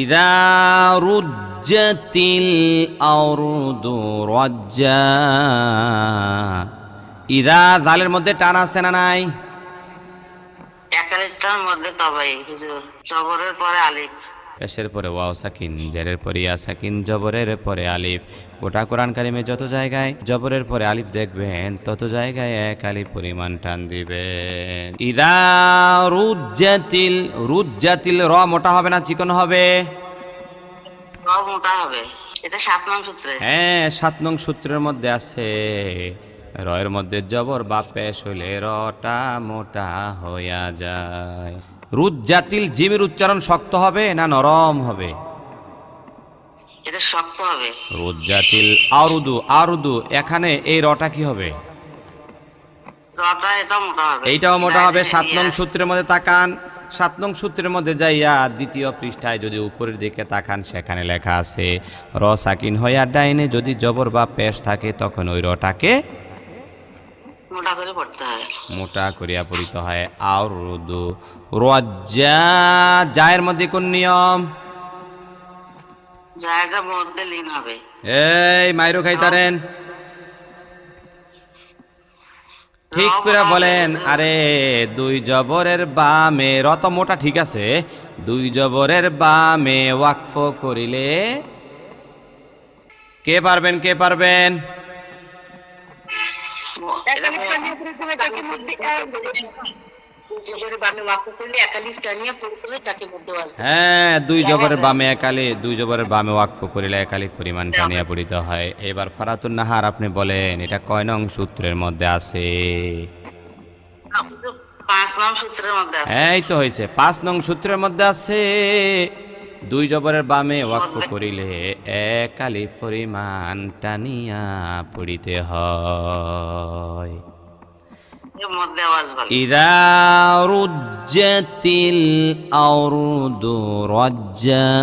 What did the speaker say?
ইদা رجت الأرض রজ্জা إذا জালের মধ্যে টান আছে না নাই? একালিটার মধ্যে তবাই হুজুর পরে আলিফ। পেশের পরে ওয়াও সাকিন জেরের পরে ইয়া সাকিন জবরের পরে আলিফ। গোটা কোরআন কারিমে যত জায়গায় জবরের পরে আলিফ দেখবেন তত জায়গায় এক আলিফ পরিমাণ টান দিবেন। ইদা রুজ্জাতিল রুজ্জাতিল র মোটা হবে না চিকন হবে? মোটা হবে। এটা সাত নং সূত্রে। হ্যাঁ সাত নং সূত্রের মধ্যে আছে। রয়ের মধ্যে জবর বা পেশ হইলে রটা মোটা হইয়া যায়। রুদ জাতিল জিমের উচ্চারণ শক্ত হবে না নরম হবে? এটা শক্ত হবে। রুদ জাতিল আরুদু আরুদু এখানে এই রটা কি হবে? এইটাও মোটা হবে। সাত নং সূত্রের মধ্যে তাকান। সাত নং সূত্রের মধ্যে যাইয়া দ্বিতীয় পৃষ্ঠায় যদি উপরের দিকে তাকান সেখানে লেখা আছে র সাকিন হইয়া ডাইনে যদি জবর বা পেশ থাকে তখন ওই রটাকে মোটা করে পড়তে হয়। মোটা করিয়া পড়িতে হয়। আর রুদু রজ্জা জায়ের মধ্যে কোন নিয়ম? জায়গাটার মধ্যে লিন হবে। এই মাইরো খাইতারেন। ঠিক করে বলেন আরে দুই জবরের বামে রত মোটা ঠিক আছে দুই জবরের বামে ওয়াকফ করিলে কে পারবেন কে পারবেন? হয় হ্যাঁ দুই জবরের বামে একালি দুই জবরের বামে ওয়াকফ করিলে একালি পরিমাণ টানিয়া পড়িতে হয়। এবার ফারাতুন নাহার আপনি বলেন এটা কয় নং সূত্রের মধ্যে আছে? পাঁচ নং সূত্রের মধ্যে আছে। এই তো হয়েছে পাঁচ নং সূত্রের মধ্যে আছে। দুই জবরের বামে ওয়াকফ করিলে একালি পরিমাণ টানিয়া পড়িতে হয় এর মধ্যে আওয়াজ বলে إذا رجت الأرض رجا